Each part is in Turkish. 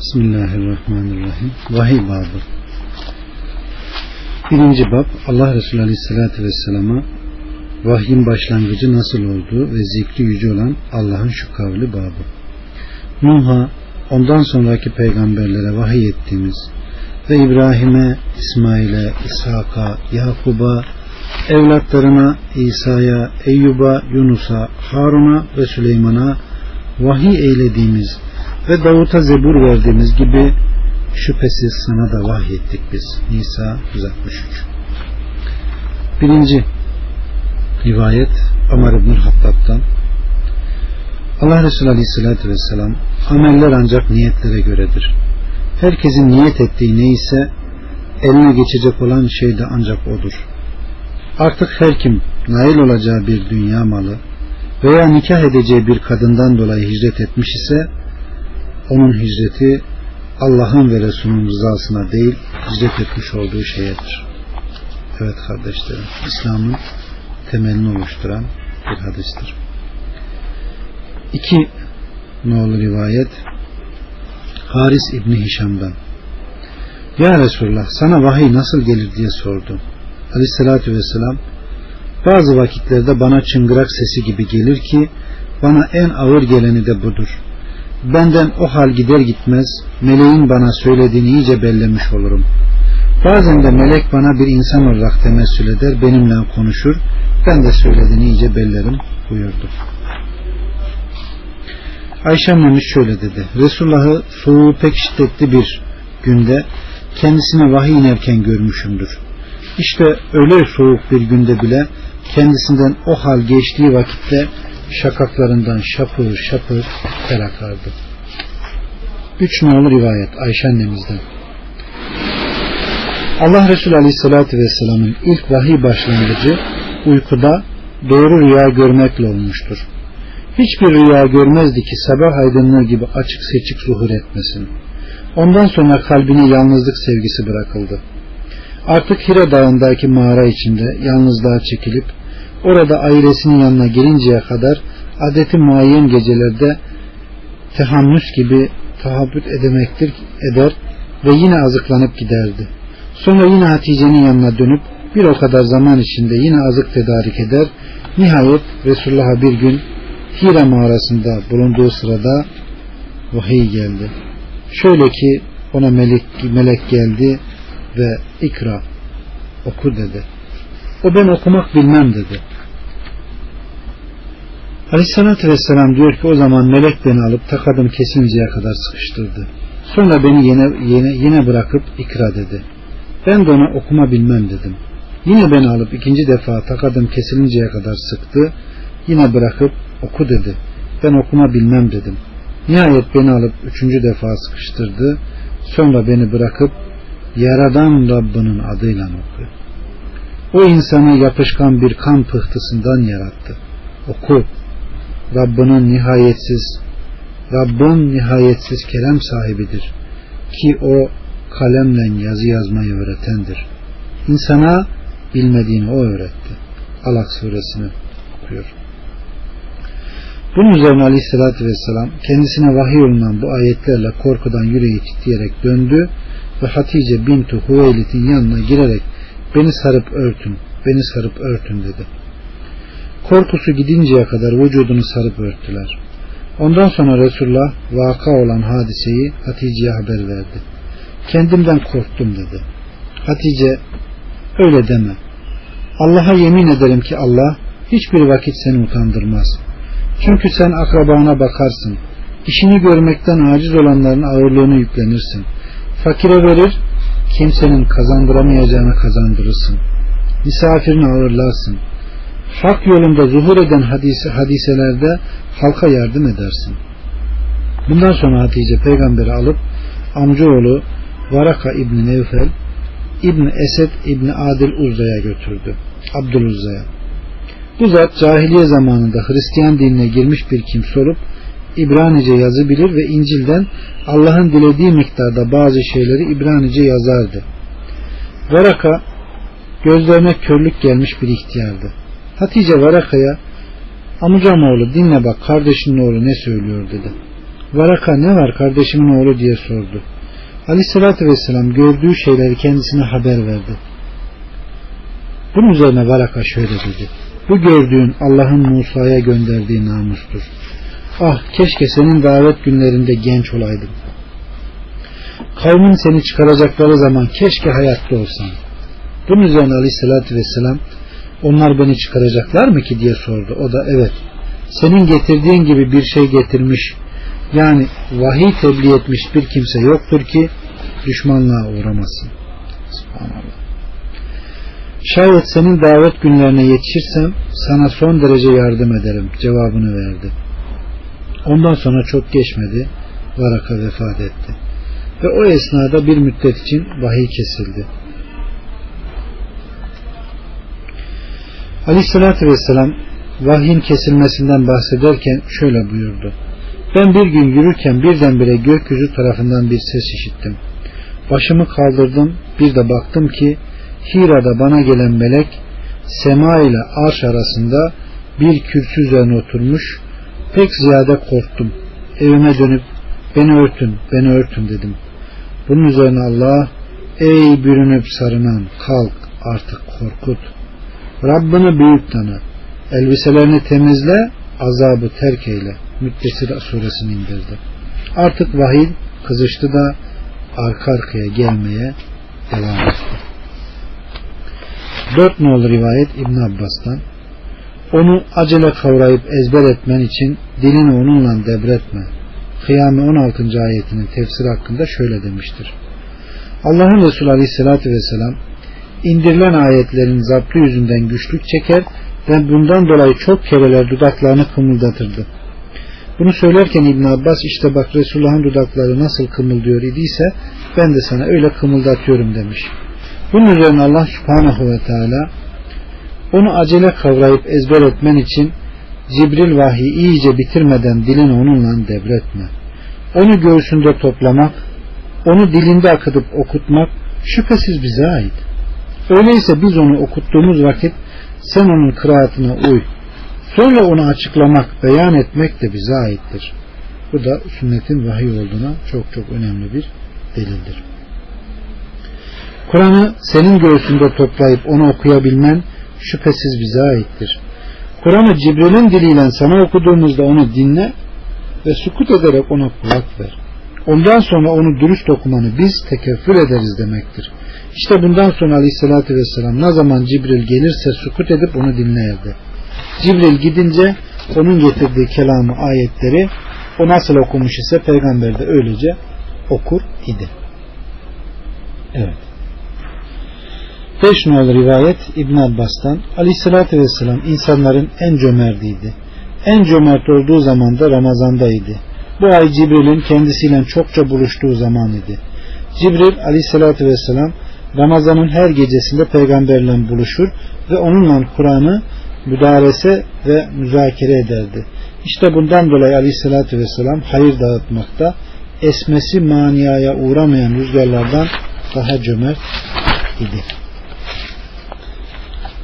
Bismillahirrahmanirrahim. Vahiy babı. Birinci bab Allah Resulü Aleyhisselatü Vesselam'a vahyin başlangıcı nasıl olduğu ve zikri yüce olan Allah'ın şu kavli babı. Nuh'a ondan sonraki peygamberlere vahiy ettiğimiz ve İbrahim'e, İsmail'e, İshak'a, Yakub'a, evlatlarına, İsa'ya, Eyyub'a, Yunus'a, Harun'a ve Süleyman'a vahiy eylediğimiz ve Davut'a zebur verdiğimiz gibi şüphesiz sana da vahyettik biz. Nisa 163 Birinci rivayet Ömer İbn Hattab'dan Allah Resulü Aleyhisselatü Vesselam ameller ancak niyetlere göredir. Herkesin niyet ettiği neyse eline geçecek olan şey de ancak odur. Artık her kim nail olacağı bir dünya malı veya nikah edeceği bir kadından dolayı hicret etmiş ise onun hicreti Allah'ın ve Resulünün rızasına değil hicret etmiş olduğu şeyedir. Evet kardeşlerim İslam'ın temelini oluşturan bir hadistir. İki nolu rivayet Haris İbni Hişam'dan Ya Resulullah sana vahiy nasıl gelir diye sordu. Aleyhissalatü vesselam bazı vakitlerde bana çıngırak sesi gibi gelir ki bana en ağır geleni de budur. Benden o hal gider gitmez meleğin bana söylediğini iyice bellemiş olurum. Bazen de melek bana bir insan olarak temessül eder, benimle konuşur, ben de söylediğini iyice bellerim buyurdu. Ayşe annemiz şöyle dedi. Resulullah'ı soğuğu pek şiddetli bir günde kendisine vahiy inerken görmüşümdür. İşte öyle soğuk bir günde bile kendisinden o hal geçtiği vakitte şakaklarından şapır şapır ter akardı. Üç nolu rivayet Ayşe annemizden. Allah Resulü Aleyhisselatü Vesselam'ın ilk vahiy başlangıcı uykuda doğru rüya görmekle olmuştur. Hiçbir rüya görmezdi ki sabah aydınlığı gibi açık seçik zuhur etmesin. Ondan sonra kalbine yalnızlık sevgisi bırakıldı. Artık Hira Dağı'ndaki mağara içinde yalnızlığa çekilip orada ailesinin yanına gelinceye kadar adeti muayyen gecelerde tehannüs gibi tahabbüt edemektir eder ve yine azıklanıp giderdi. Sonra yine Hatice'nin yanına dönüp bir o kadar zaman içinde yine azık tedarik eder. Nihayet Resulullah'a bir gün Hira mağarasında bulunduğu sırada vahiy geldi. Şöyle ki ona melek, melek geldi ve ikra oku dedi. O ben okumak bilmem dedi. Aleyhissalatü Vesselam diyor ki o zaman melek beni alıp takadım kesinceye kadar sıkıştırdı. Sonra beni yine, yine, yine bırakıp ikra dedi. Ben de ona okuma bilmem dedim. Yine beni alıp ikinci defa takadım kesilinceye kadar sıktı. Yine bırakıp oku dedi. Ben okuma bilmem dedim. Nihayet beni alıp üçüncü defa sıkıştırdı. Sonra beni bırakıp Yaradan Rabbinin adıyla oku. O insanı yapışkan bir kan pıhtısından yarattı. Oku. Rabbinin nihayetsiz Rabbin nihayetsiz kerem sahibidir. Ki o kalemle yazı yazmayı öğretendir. İnsana bilmediğini o öğretti. Alak suresini okuyor. Bunun üzerine aleyhissalatü vesselam kendisine vahiy olunan bu ayetlerle korkudan yüreği titreyerek döndü ve Hatice bintu Huveylit'in yanına girerek beni sarıp örtün, beni sarıp örtün dedi. Korkusu gidinceye kadar vücudunu sarıp örttüler. Ondan sonra Resulullah vaka olan hadiseyi Hatice'ye haber verdi. Kendimden korktum dedi. Hatice öyle deme. Allah'a yemin ederim ki Allah hiçbir vakit seni utandırmaz. Çünkü sen akrabana bakarsın. İşini görmekten aciz olanların ağırlığını yüklenirsin. Fakire verir, kimsenin kazandıramayacağını kazandırırsın. Misafirini ağırlarsın. Hak yolunda zuhur eden hadise, hadiselerde halka yardım edersin. Bundan sonra Hatice peygamberi alıp amcaoğlu Varaka İbni Nevfel İbni Esed İbni Adil Uzza'ya götürdü. Abdüluzza'ya. Bu zat cahiliye zamanında Hristiyan dinine girmiş bir kimse olup İbranice yazı bilir ve İncil'den Allah'ın dilediği miktarda bazı şeyleri İbranice yazardı. Varaka gözlerine körlük gelmiş bir ihtiyardı. Hatice Varaka'ya amcam oğlu dinle bak kardeşinin oğlu ne söylüyor dedi. Varaka ne var kardeşimin oğlu diye sordu. Aleyhissalatü vesselam gördüğü şeyleri kendisine haber verdi. Bunun üzerine Varaka şöyle dedi. Bu gördüğün Allah'ın Musa'ya gönderdiği namustur. Ah keşke senin davet günlerinde genç olaydın. Kavmin seni çıkaracakları zaman keşke hayatta olsan. Bunun üzerine aleyhissalatü vesselam onlar beni çıkaracaklar mı ki diye sordu. O da evet senin getirdiğin gibi bir şey getirmiş yani vahiy tebliğ etmiş bir kimse yoktur ki düşmanlığa uğramasın. Subhanallah. Şayet senin davet günlerine yetişirsem sana son derece yardım ederim cevabını verdi. Ondan sonra çok geçmedi. Varaka vefat etti. Ve o esnada bir müddet için vahiy kesildi. Aleyhissalatü vesselam vahyin kesilmesinden bahsederken şöyle buyurdu. Ben bir gün yürürken birdenbire gökyüzü tarafından bir ses işittim. Başımı kaldırdım bir de baktım ki Hira'da bana gelen melek sema ile arş arasında bir kürsü üzerine oturmuş pek ziyade korktum. Evime dönüp beni örtün, beni örtün dedim. Bunun üzerine Allah ey bürünüp sarınan kalk artık korkut. Rabbini büyük tanı. Elbiselerini temizle, azabı terk eyle. Müddessir suresini indirdi. Artık vahiy kızıştı da arka arkaya gelmeye devam etti. Dört nolu rivayet İbn Abbas'tan onu acele kavrayıp ezber etmen için dilini onunla debretme. Kıyame 16. ayetinin tefsiri hakkında şöyle demiştir. Allah'ın Resulü Aleyhisselatü Vesselam indirilen ayetlerin zaptı yüzünden güçlük çeker ve bundan dolayı çok kereler dudaklarını kımıldatırdı. Bunu söylerken İbn Abbas işte bak Resulullah'ın dudakları nasıl kımıldıyor idiyse ben de sana öyle kımıldatıyorum demiş. Bunun üzerine Allah subhanahu ve teala onu acele kavrayıp ezber etmen için Cibril vahiy iyice bitirmeden dilini onunla devretme. Onu göğsünde toplamak, onu dilinde akıtıp okutmak şüphesiz bize ait. Öyleyse biz onu okuttuğumuz vakit sen onun kıraatına uy. Sonra onu açıklamak, beyan etmek de bize aittir. Bu da sünnetin vahiy olduğuna çok çok önemli bir delildir. Kur'an'ı senin göğsünde toplayıp onu okuyabilmen şüphesiz bize aittir. Kur'an'ı Cibril'in diliyle sana okuduğumuzda onu dinle ve sukut ederek ona kulak ver. Ondan sonra onu dürüst okumanı biz tekeffür ederiz demektir. İşte bundan sonra aleyhissalatü vesselam ne zaman Cibril gelirse sukut edip onu dinlerdi. Cibril gidince onun getirdiği kelamı ayetleri o nasıl okumuş ise peygamber de öylece okur idi. Evet. Beş nolu rivayet İbn Abbas'tan Aleyhisselatü Vesselam insanların en cömertiydi. En cömert olduğu zaman da Ramazan'daydı. Bu ay Cibril'in kendisiyle çokça buluştuğu zaman idi. Cibril Aleyhisselatü Vesselam Ramazan'ın her gecesinde peygamberle buluşur ve onunla Kur'an'ı müdarese ve müzakere ederdi. İşte bundan dolayı Aleyhisselatü Vesselam hayır dağıtmakta esmesi maniaya uğramayan rüzgarlardan daha cömert idi.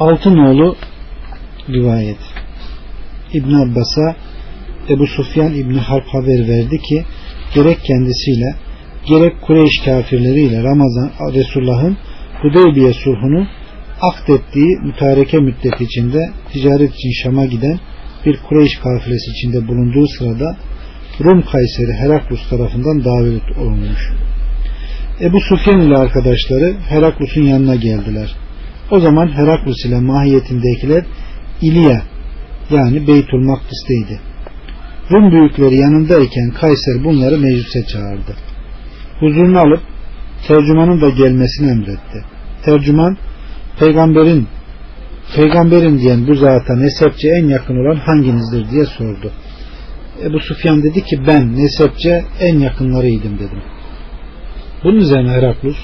Altınoğlu rivayet İbn Abbas'a Ebu Sufyan İbni Harp haber verdi ki gerek kendisiyle gerek Kureyş kafirleriyle Ramazan Resulullah'ın Hudeybiye sulhunu akdettiği mütareke müddet içinde ticaret için Şam'a giden bir Kureyş kafilesi içinde bulunduğu sırada Rum Kayseri Heraklus tarafından davet olunmuş. Ebu Sufyan ile arkadaşları Heraklus'un yanına geldiler. O zaman Heraklus ile mahiyetindekiler İliya yani Beytul Makdis'teydi. Rum büyükleri yanındayken Kayser bunları meclise çağırdı. Huzurunu alıp tercümanın da gelmesini emretti. Tercüman peygamberin peygamberin diyen bu zata nesepçe en yakın olan hanginizdir diye sordu. Ebu Sufyan dedi ki ben nesepçe en yakınlarıydım dedim. Bunun üzerine Heraklus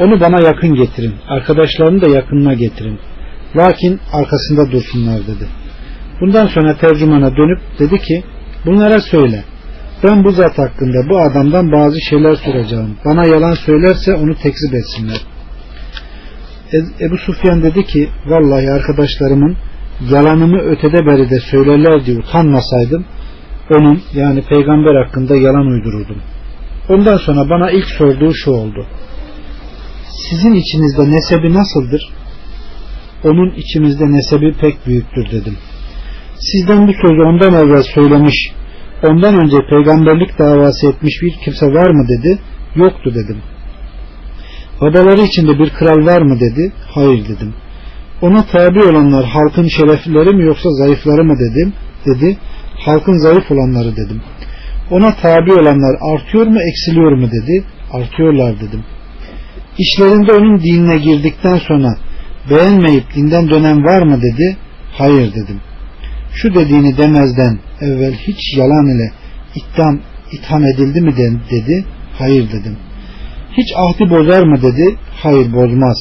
onu bana yakın getirin. Arkadaşlarını da yakınına getirin. Lakin arkasında dursunlar dedi. Bundan sonra tercümana dönüp dedi ki bunlara söyle. Ben bu zat hakkında bu adamdan bazı şeyler soracağım. Bana yalan söylerse onu tekzip etsinler. Ebu Sufyan dedi ki vallahi arkadaşlarımın yalanımı ötede beri de söylerler diye utanmasaydım onun yani peygamber hakkında yalan uydururdum. Ondan sonra bana ilk sorduğu şu oldu. Sizin içinizde nesebi nasıldır? Onun içimizde nesebi pek büyüktür dedim. Sizden bu sözü ondan evvel söylemiş, ondan önce peygamberlik davası etmiş bir kimse var mı dedi. Yoktu dedim. Babaları içinde bir kral var mı dedi. Hayır dedim. Ona tabi olanlar halkın şereflileri mi yoksa zayıfları mı dedim. Dedi. Halkın zayıf olanları dedim. Ona tabi olanlar artıyor mu eksiliyor mu dedi. Artıyorlar dedim. İşlerinde onun dinine girdikten sonra beğenmeyip dinden dönen var mı dedi. Hayır dedim. Şu dediğini demezden evvel hiç yalan ile itham, itham edildi mi dedi. Hayır dedim. Hiç ahdi bozar mı dedi. Hayır bozmaz.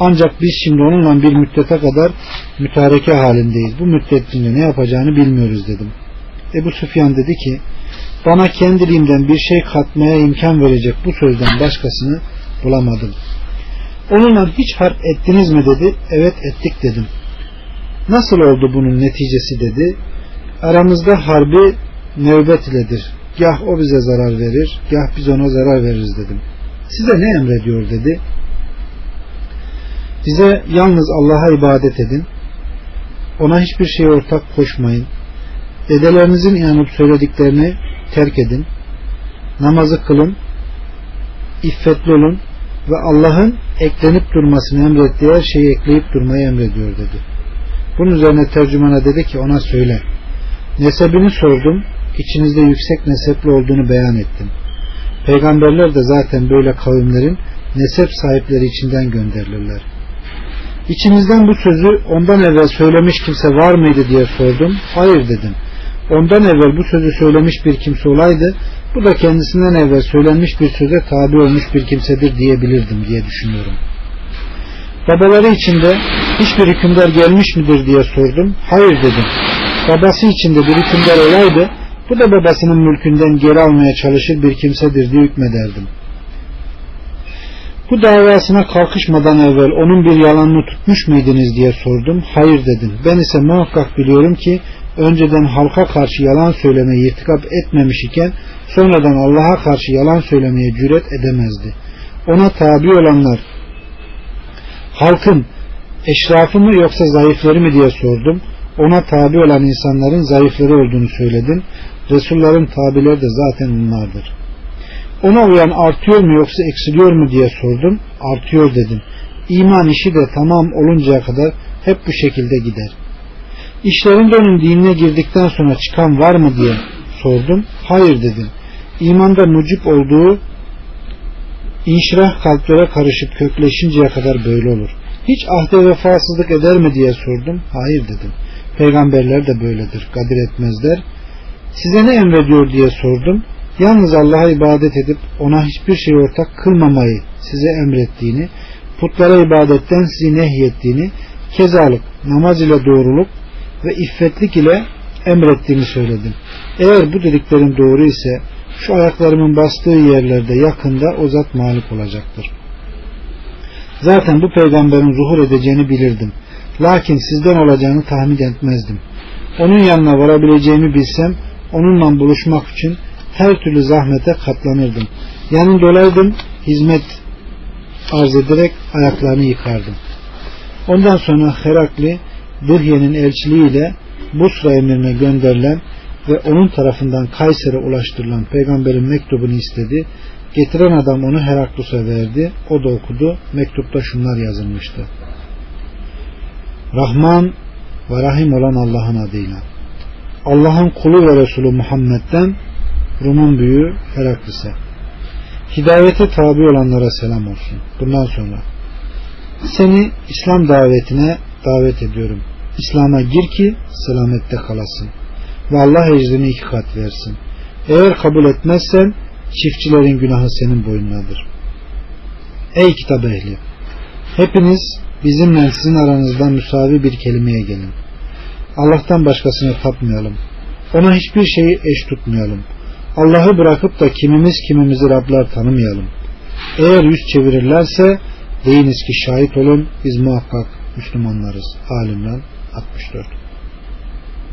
Ancak biz şimdi onunla bir müddete kadar mütareke halindeyiz. Bu müddetinde ne yapacağını bilmiyoruz dedim. Ebu Süfyan dedi ki bana kendiliğimden bir şey katmaya imkan verecek bu sözden başkasını bulamadım. Onunla hiç harp ettiniz mi dedi. Evet ettik dedim. Nasıl oldu bunun neticesi dedi. Aramızda harbi nöbet iledir. Gah o bize zarar verir, gah biz ona zarar veririz dedim. Size ne emrediyor dedi. Size yalnız Allah'a ibadet edin. Ona hiçbir şeye ortak koşmayın. Dedelerinizin inanıp söylediklerini terk edin. Namazı kılın. İffetli olun ve Allah'ın eklenip durmasını emrettiği her şeyi ekleyip durmayı emrediyor dedi. Bunun üzerine tercümana dedi ki ona söyle. Nesebini sordum. İçinizde yüksek nesepli olduğunu beyan ettim. Peygamberler de zaten böyle kavimlerin nesep sahipleri içinden gönderilirler. İçinizden bu sözü ondan evvel söylemiş kimse var mıydı diye sordum. Hayır dedim. Ondan evvel bu sözü söylemiş bir kimse olaydı, bu da kendisinden evvel söylenmiş bir söze tabi olmuş bir kimsedir diyebilirdim diye düşünüyorum. Babaları içinde hiçbir hükümdar gelmiş midir diye sordum. Hayır dedim. Babası içinde bir hükümdar olaydı, bu da babasının mülkünden geri almaya çalışır bir kimsedir diye hükmederdim. Bu davasına kalkışmadan evvel onun bir yalanını tutmuş muydunuz diye sordum. Hayır dedim. Ben ise muhakkak biliyorum ki önceden halka karşı yalan söylemeye irtikap etmemiş iken sonradan Allah'a karşı yalan söylemeye cüret edemezdi. Ona tabi olanlar halkın eşrafı mı yoksa zayıfları mı diye sordum. Ona tabi olan insanların zayıfları olduğunu söyledim. Resulların tabileri de zaten onlardır. Ona uyan artıyor mu yoksa eksiliyor mu diye sordum. Artıyor dedim. İman işi de tamam oluncaya kadar hep bu şekilde gider. İşlerinde onun dinine girdikten sonra çıkan var mı diye sordum. Hayır dedim. İmanda mucip olduğu inşirah kalplere karışıp kökleşinceye kadar böyle olur. Hiç ahde vefasızlık eder mi diye sordum. Hayır dedim. Peygamberler de böyledir. Kadir etmezler. Size ne emrediyor diye sordum. Yalnız Allah'a ibadet edip ona hiçbir şey ortak kılmamayı size emrettiğini, putlara ibadetten sizi nehyettiğini, kezalık, namaz ile doğruluk ve iffetlik ile emrettiğini söyledim. Eğer bu dediklerim doğru ise şu ayaklarımın bastığı yerlerde yakında o zat malik olacaktır. Zaten bu peygamberin zuhur edeceğini bilirdim. Lakin sizden olacağını tahmin etmezdim. Onun yanına varabileceğimi bilsem onunla buluşmak için her türlü zahmete katlanırdım. Yanında olaydım hizmet arz ederek ayaklarını yıkardım. Ondan sonra Herakli Dıhye'nin elçiliğiyle Busra emrine gönderilen ve onun tarafından Kayser'e ulaştırılan peygamberin mektubunu istedi. Getiren adam onu Heraklus'a verdi. O da okudu. Mektupta şunlar yazılmıştı. Rahman ve Rahim olan Allah'ın adıyla. Allah'ın kulu ve Resulü Muhammed'den Rum'un büyüğü Heraklis'e. Hidayete tabi olanlara selam olsun. Bundan sonra seni İslam davetine davet ediyorum. İslam'a gir ki selamette kalasın. Ve Allah ecrini iki kat versin. Eğer kabul etmezsen çiftçilerin günahı senin boynunadır. Ey kitap ehli! Hepiniz bizimle sizin aranızdan müsavi bir kelimeye gelin. Allah'tan başkasını tapmayalım. Ona hiçbir şeyi eş tutmayalım. Allah'ı bırakıp da kimimiz kimimizi Rablar tanımayalım. Eğer yüz çevirirlerse deyiniz ki şahit olun biz muhakkak Müslümanlarız. Alimran 64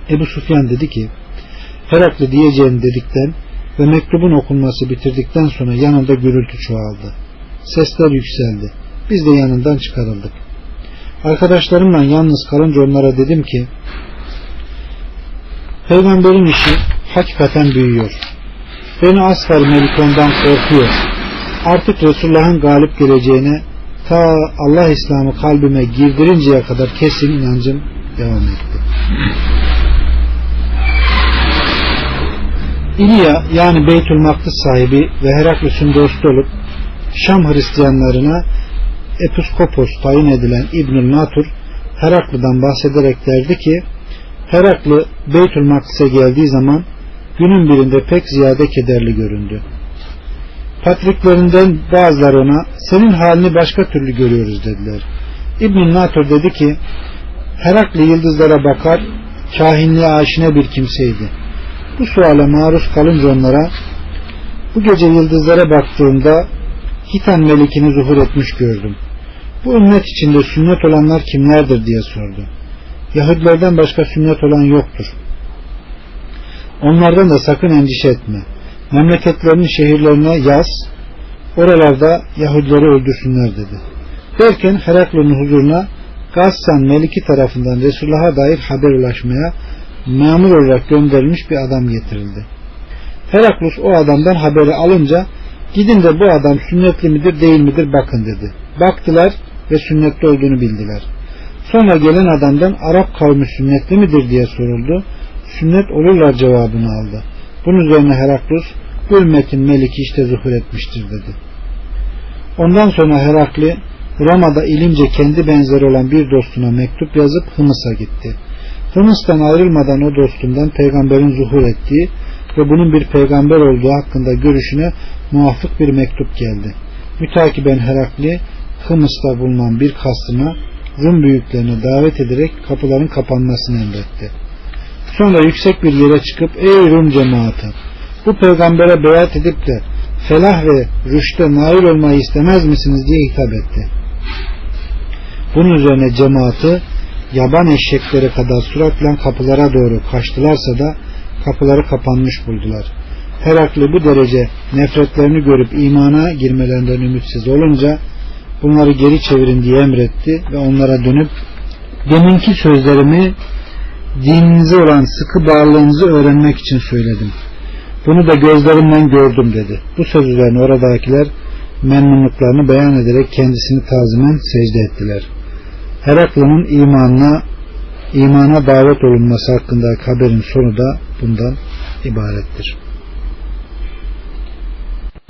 Ebu Sufyan dedi ki Herakli diyeceğini dedikten ve mektubun okunması bitirdikten sonra yanında gürültü çoğaldı. Sesler yükseldi. Biz de yanından çıkarıldık. Arkadaşlarımla yalnız kalınca onlara dedim ki Peygamberin işi hakikaten büyüyor. Beni Asfar Melikon'dan korkuyor. Artık Resulullah'ın galip geleceğine ta Allah İslam'ı kalbime girdirinceye kadar kesin inancım devam etti. İlya yani Beytül Makdis sahibi ve Heraklus'un dostu olup Şam Hristiyanlarına episkopos tayin edilen İbnül Natur Heraklı'dan bahsederek derdi ki Heraklı Beytül Makdis'e geldiği zaman günün birinde pek ziyade kederli göründü. Patriklerinden bazıları ona senin halini başka türlü görüyoruz dediler. İbn Natur dedi ki Herakli yıldızlara bakar kahinliğe aşine bir kimseydi. Bu suale maruz kalınca onlara bu gece yıldızlara baktığımda Hitan melikini zuhur etmiş gördüm. Bu ümmet içinde sünnet olanlar kimlerdir diye sordu. Yahudilerden başka sünnet olan yoktur. Onlardan da sakın endişe etme. Memleketlerinin şehirlerine yaz, oralarda Yahudileri öldürsünler dedi. Derken Herakli'nin huzuruna Gassan Meliki tarafından Resulullah'a dair haber ulaşmaya memur olarak gönderilmiş bir adam getirildi. Heraklus o adamdan haberi alınca gidin de bu adam sünnetli midir değil midir bakın dedi. Baktılar ve sünnetli olduğunu bildiler. Sonra gelen adamdan Arap kavmi sünnetli midir diye soruldu. Sünnet olurlar cevabını aldı. Bunun üzerine Heraklus ümmetin meliki işte zuhur etmiştir dedi. Ondan sonra Herakli Roma'da ilimce kendi benzeri olan bir dostuna mektup yazıp Hımıs'a gitti. Hımıs'tan ayrılmadan o dostundan peygamberin zuhur ettiği ve bunun bir peygamber olduğu hakkında görüşüne muafık bir mektup geldi. Mütakiben Herakli Hımıs'ta bulunan bir kastına Rum büyüklerine davet ederek kapıların kapanmasını emretti. Sonra yüksek bir yere çıkıp ey Rum cemaati bu peygambere beyat edip de felah ve rüşte nail olmayı istemez misiniz diye hitap etti. Bunun üzerine cemaati yaban eşekleri kadar süratle kapılara doğru kaçtılarsa da kapıları kapanmış buldular. Herakli bu derece nefretlerini görüp imana girmelerinden ümitsiz olunca bunları geri çevirin diye emretti ve onlara dönüp deminki sözlerimi dininize olan sıkı bağlılığınızı öğrenmek için söyledim. Bunu da gözlerimden gördüm dedi. Bu söz üzerine oradakiler memnunluklarını beyan ederek kendisini tazimen secde ettiler. Heraklı'nın imanına imana davet olunması hakkındaki haberin sonu da bundan ibarettir.